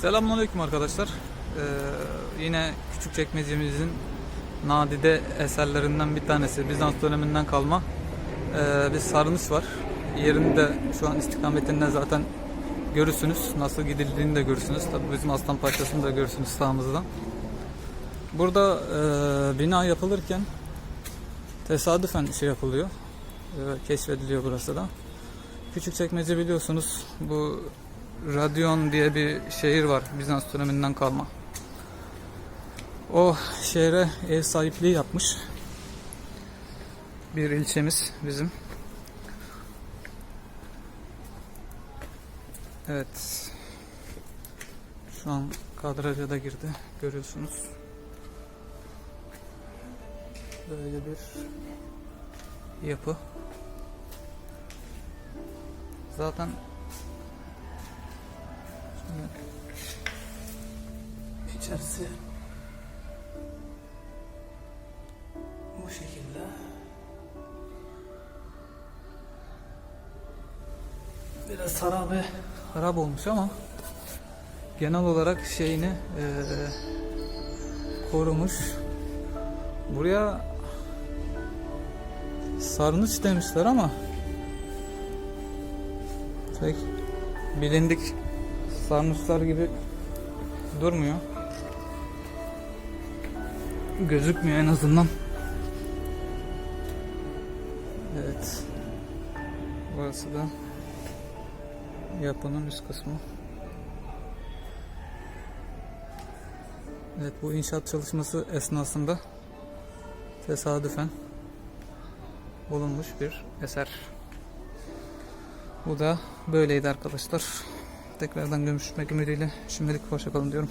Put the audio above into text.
Selamünaleyküm arkadaşlar. Ee, yine küçük çekmecemizin nadide eserlerinden bir tanesi. Bizans döneminden kalma ee, bir sarnıç var. Yerinde şu an istikametinde zaten görürsünüz. Nasıl gidildiğini de görürsünüz. Tabii bizim Aslan Paşası'nı da görürsünüz sağımızdan. Burada ee, bina yapılırken tesadüfen şey yapılıyor. Ee, keşfediliyor burası da. Küçükçekmece biliyorsunuz bu Radyon diye bir şehir var Bizans döneminden kalma. O şehre ev sahipliği yapmış bir ilçemiz bizim. Evet. Şu an kadraja da girdi. Görüyorsunuz. Böyle bir yapı. Zaten İçerisi bu şekilde. Biraz harabe harap olmuş ama genel olarak şeyini eee, korumuş. Buraya sarnıç demişler ama pek bilindik sarnıçlar gibi durmuyor. Gözükmüyor en azından. Evet. Burası da yapının üst kısmı. Evet bu inşaat çalışması esnasında tesadüfen bulunmuş bir eser. Bu da böyleydi arkadaşlar. Tekrardan görüşmek ümidiyle şimdilik hoşçakalın diyorum.